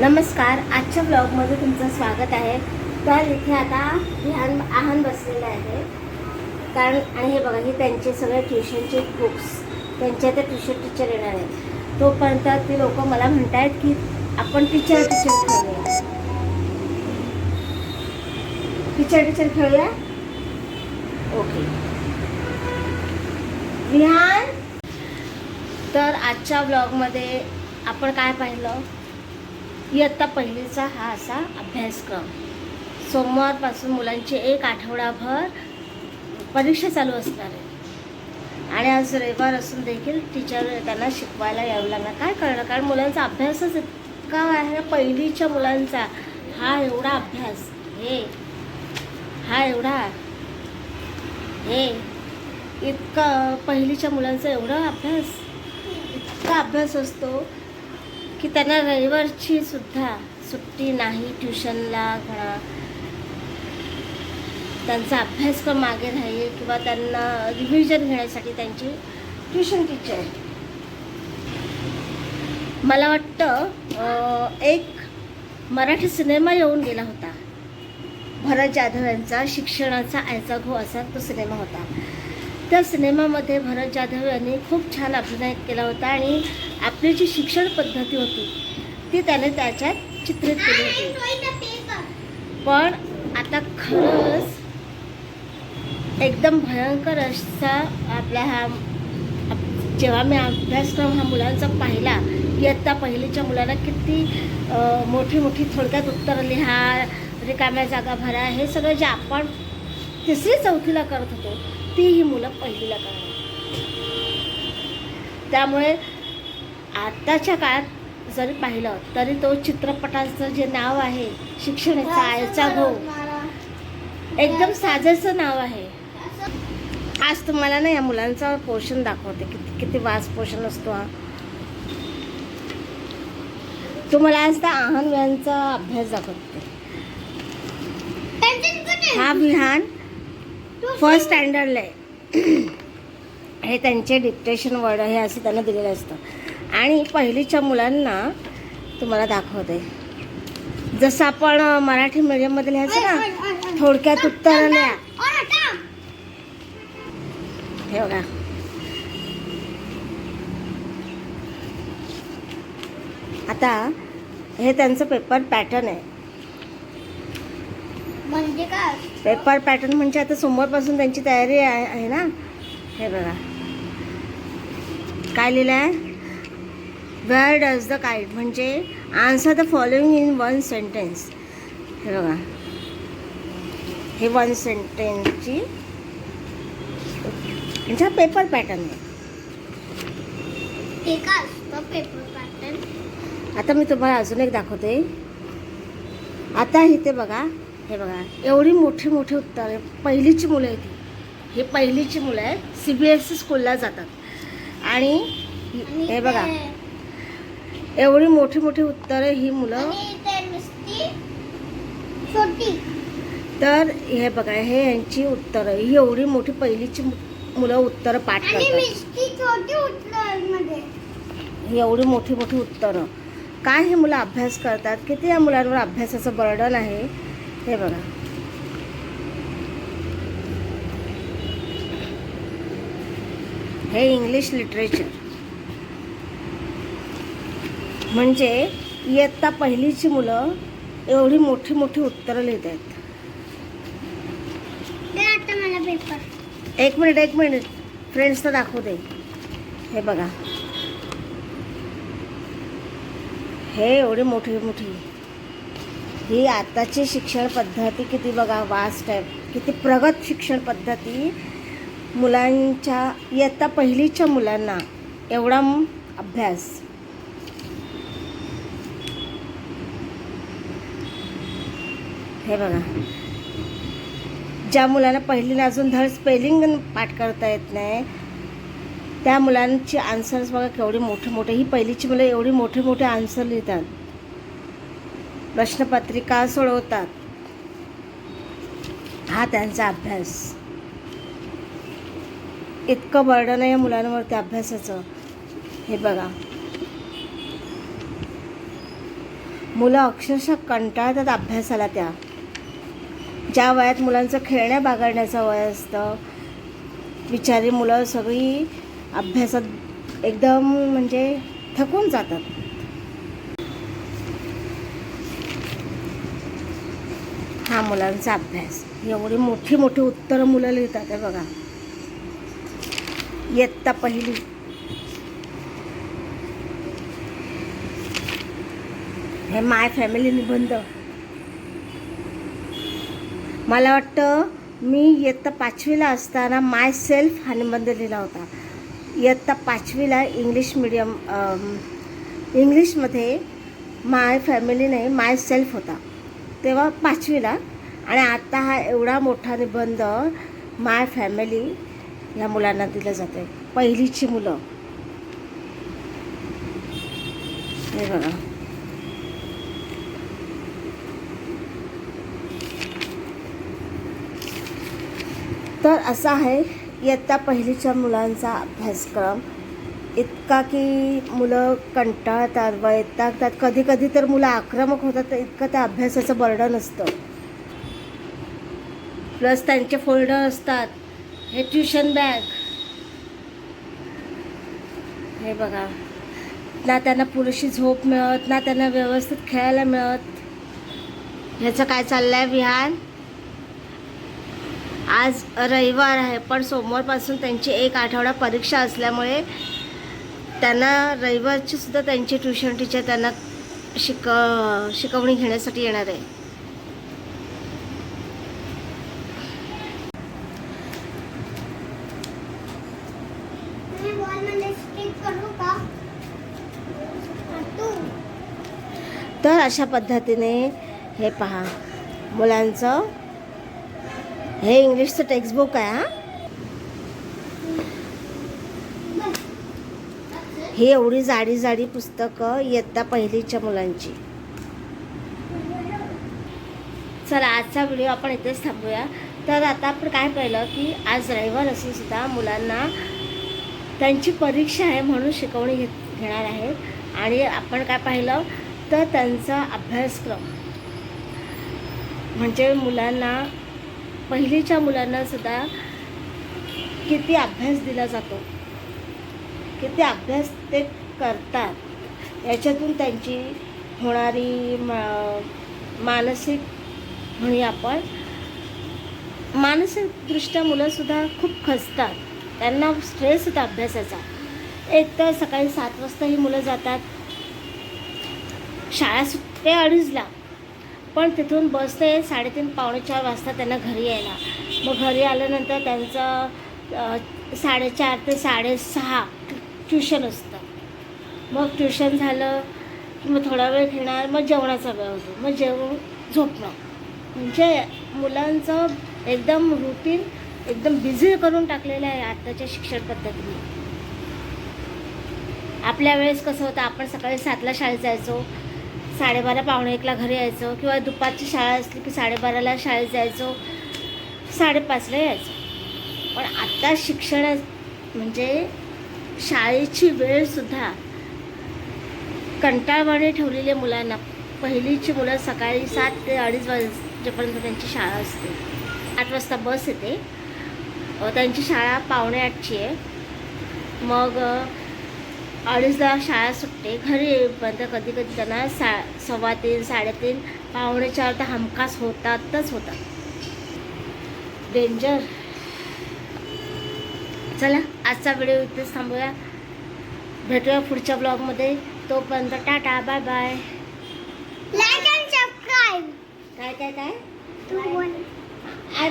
नमस्कार आजच्या ब्लॉगमध्ये तुमचं स्वागत आहे. तर इथे आता ध्यान आहान बसलेलं आहे. कारण आणि हे बघा हे त्यांचे सगळे ट्युशनचे बुक्स त्यांच्या त्या ट्युशन टीचर येणार आहे तोपर्यंत ते लोक मला म्हणत आहेत की आपण टीचर टीचर खेळूया. टीचर टीचर खेळूया? ओके विहान? तर आजच्या ब्लॉगमध्ये आपण काय पाहिलं? इयत्ता पहिलीचा हा असा अभ्यासक्रम. सोमवारपासून मुलांची एक आठवडाभर परीक्षा चालू असणार आहे. आणि आज रविवार असून देखील टीचर त्यांना शिकवायला यावं लागणार. काय करणार कारण मुलांचा अभ्यासच इतका आहे. पहिलीच्या मुलांचा हा एवढा अभ्यास. हे. हा एवढा. हे. इतका पहिलीच्या मुलांचा एवढा अभ्यास. इतका अभ्यास असतो. की त्यांना रविवारची सुद्धा सुट्टी नाही ट्युशनला म्हणा त्यांचा अभ्यासक्रम मागे राहील किंवा त्यांना रिव्हिजन घेण्यासाठी त्यांची ट्युशन टीचर मला वाटतं एक मराठी सिनेमा येऊन गेला होता. भरत जाधव यांचा शिक्षणाचा आयचा घो असा तो सिनेमा होता. त्या सिनेमामध्ये भरत जाधव यांनी खूप छान अभिनय केला होता आणि आपली जी शिक्षण पद्धती होती ती त्याने त्याच्यात चित्रित केली होती. पण आता खरंच एकदम भयंकर असा आपला हा आप- जेव्हा मी अभ्यासक्रम हा मुलांचा पाहिला की आत्ता पहिलीच्या मुलांना किती मोठी मोठी थोडक्यात उत्तरं लिहा रिकाम्या जागा भरा हे सगळं जे आपण तिसरी चौथीला करत होतो ती ही मुलं पहिलीला करणार त्यामुळे आताच्या काळात जरी पाहिलं तरी तो चित्रपटाचं जे नाव आहे शिक्षणाचा आयचा घो एकदम साजेचं नाव आहे. आज तुम्हाला ना या मुलांचा पोषण दाखवते. किती किती वास पोषण असतो हा. तुम्हाला आज त्या आहान यांचा अभ्यास दाखवते. हा विहान फर्स्ट स्टँडर्डला आहे. हे त्यांचे डिक्टेशन वर्ड हे असं त्यांना दिलेलं असतं. आणि पहिलीच्या मुलांना तुम्हाला दाखवते. जसं आपण मराठी मीडियममध्ये लिहायचं ना थोडक्यात उत्तर लिहा हे बघा. आता हे त्यांचं पेपर पॅटर्न आहे. म्हणजे काय? पेपर पॅटर्न म्हणजे आता सोमवारपासून त्यांची तयारी आहे ना? हे बघा. काय लिहिलं आहे वेअर डज द काईट म्हणजे answer the following in one sentence हे बघा. हे वन सेंटेन्सची म्हणजे हा पेपर पॅटर्न आहे. काय पेपर पॅटर्न आता मी तुम्हाला अजून एक दाखवते. आता इथे बघा. हे बघा एवढी मोठी मोठी उत्तर आहे पहिलीची मुलं आहेत ही. हे पहिलीची मुलं आहेत. सी बी एस सी स्कूलला जातात. आणि हे बघा एवढी मोठी मोठी उत्तरं ही मुलं तर हे बघा हे यांची उत्तरं. ही एवढी मोठी पहिलीची मुलं उत्तरं पाठ करतात. ही एवढी मोठी मोठी उत्तरं. काय हे मुलं अभ्यास करतात? किती या मुलांवर अभ्यासाचं बर्डन आहे? हे बघा. हे इंग्लिश लिटरेचर म्हणजे इयत्ता पहिलीची मुलं एवढी मोठी मोठी उत्तरं लिहित आहेत. एक मिनिट एक मिनिट. फ्रेंड्सला दाखवू दे. हे बघा. हे एवढी मोठी मोठी. ही आताची शिक्षण पद्धती किती बघा वास्ट आहे. किती प्रगत शिक्षण पद्धती. मुलांच्या इयत्ता पहिलीच्या मुलांना एवढा अभ्यास. हे बघा. ज्या मुलांना पहिलीला अजून धड स्पेलिंग पाठ करता येत नाही त्या मुलांची आन्सर्स बघा केवढे मोठे मोठे ही पहिलीची मुलं एवढी मोठे मोठे आन्सर लिहितात. प्रश्नपत्रिका सोडवतात. हा त्यांचा अभ्यास. इतकं बर्डन आहे या मुलांवरती अभ्यासाचं. हे बघा. मुलं अक्षरशः कंटाळतात अभ्यासाला त्या. ज्या वयात मुलांचं खेळण्या बागडण्याचं वय असतं बिचारी मुलं सगळी अभ्यासात एकदम म्हणजे थकून जातात. हा मुलांचा अभ्यास. एवढी मोठी मोठी उत्तरं मुलं लिहितात हे बघा. इयत्ता पहिली. हे माय फॅमिली निबंध. मला वाटतं मी इयत्ता पाचवीला असताना माय सेल्फ हा निबंध लिहिला होता. इयत्ता पाचवीला इंग्लिश मिडियम इंग्लिशमध्ये माय फॅमिली नाही माय सेल्फ होता. तेव्हा पाचवीला. आणि आता हा एवढा मोठा निबंध माय फॅमिली या मुलांना दिलं जाते पहिलीची मुलं. हे बघा. तर असा आहे इयत्ता पहिलीच्या मुलांचा अभ्यासक्रम. इतका की मुलं कंटाळतात वैतागतात कधी कधी तर मुलं आक्रमक होतात तर इतकं त्या अभ्यासाचं बर्डन असतं. प्लस त्यांचे फोल्डर असतात. हे ट्युशन बॅग. हे बघा. ना त्यांना पुरेशी झोप मिळत ना त्यांना व्यवस्थित खेळायला मिळत. ह्याचं काय चाललं आहे विहान? आज रविवार आहे पण सोमवारपासून त्यांची एक आठवडा परीक्षा असल्यामुळे त्यांना रविवारची सुद्धा त्यांची ट्युशन टीचर त्यांना शिक शिकवणी घेण्यासाठी येणार आहे. तर अशा पद्धतीने हे पहा मुलांचं हे इंग्लिशचं टेक्स्टबुक आहे हां. हे एवढी जाडी जाडी पुस्तकं इयत्ता पहिलीच्या मुलांची. चला आजचा व्हिडिओ आपण इथेच थांबूया. तर आता आपण काय पाहिलं की आज रविवार असून सुद्धा मुलांना त्यांची परीक्षा आहे म्हणून शिकवणी घेत घेणार आहे. आणि आपण काय पाहिलं? तर त्यांचा अभ्यासक्रम. म्हणजे मुलांना पहिलीच्या मुलांना सुद्धा किती अभ्यास दिला जातो? किती अभ्यास ते करतात. याच्यातून त्यांची होणारी मा मानसिक म्हणूया आपण मानसिकदृष्ट्या मुलंसुद्धा खूप खचतात त्यांना स्ट्रेस होता अभ्यासाचा. एक तर सकाळी सात वाजता ही मुलं जातात. शाळा सुटते अडीचला. पण तिथून बसते साडेतीन पावणे चार वाजता त्यांना घरी यायला. मग घरी आल्यानंतर त्यांचं साडेचार ते साडेसहा ट्युशन असतं. मग ट्युशन झालं की मग थोडा वेळ खेळणार मग जेवणाचा वेळ होतो. मग जेवण झोपणं. म्हणजे मुलांचं एकदम रुटीन एकदम बिझी करून टाकलेलं आहे आत्ताच्या शिक्षण पद्धतीने. आपल्या वेळेस कसं होतं आपण सकाळी सातला शाळेत जायचो. साडेबारा पावणे एकला घरी यायचो किंवा दुपारची शाळा असली की साडेबाराला शाळेत जायचो. साडेपाचला यायचो. पण आत्ता शिक्षण म्हणजे शाळेची वेळसुद्धा कंटाळवाणी ठेवलेल्या मुलांना. पहिलीची मुलं सकाळी सात ते अडीच वाजेपर्यंत त्यांची शाळा असते. आठ वाजता बस येते. त्यांची शाळा पावणे आठची आहे. मग अडीचला शाळा सुटते. घरी येईपर्यंत कधी कधी त्यांना सा सव्वा तीन साडेतीन पावणे चार तर हमखास होतातच होतात. डेंजर. चला आजचा व्हिडिओ इथेच थांबूया. भेटूया पुढच्या ब्लॉगमध्ये तोपर्यंत tata bye bye like and subscribe काय काय काय? तू बोल.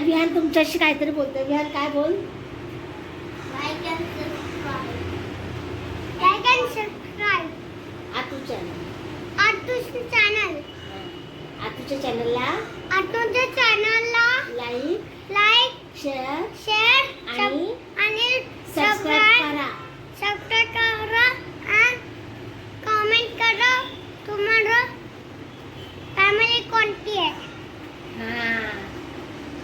विहान तुमच्याशी काहीतरी बोलतोय. विहान काय बोल? Like and subscribe like and subscribe Aatu channel आतूच channel आतूच्या चॅनलला आतूच्या चॅनलला लाईक लाईक शेअर शेअर आणि आणि सबस्क्राइब करा. सबस्क्राइब करा आणि कमेंट करा. तुम्हाला फॅमिली कोणती आहे? हां.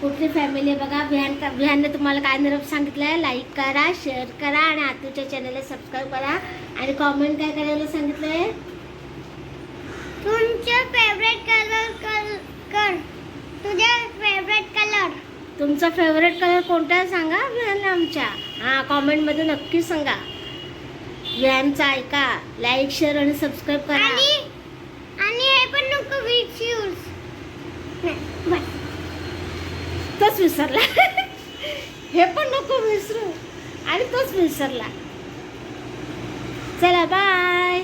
कुठली फॅमिली बघा. विहान विहानने तुम्हाला काय निरोप सांगितलं आहे लाईक करा शेअर करा आणि आतूच्या चॅनलला सबस्क्राईब करा. आणि कॉमेंट काय करायला सांगितलं आहे तुमचं फेवरेट कलर कल कर. तुझ्या फेवरेट कलर कोणता आहे सांगा? व्हॅन आमच्या. हां कॉमेंटमध्ये नक्की सांगा. व्हॅनचा ऐका. लाईक शेअर आणि सबस्क्राईब करा. आणि हे पण नको बस. तोच विसरला. हे पण नको विसरू. आणि तोच विसरला. चला बाय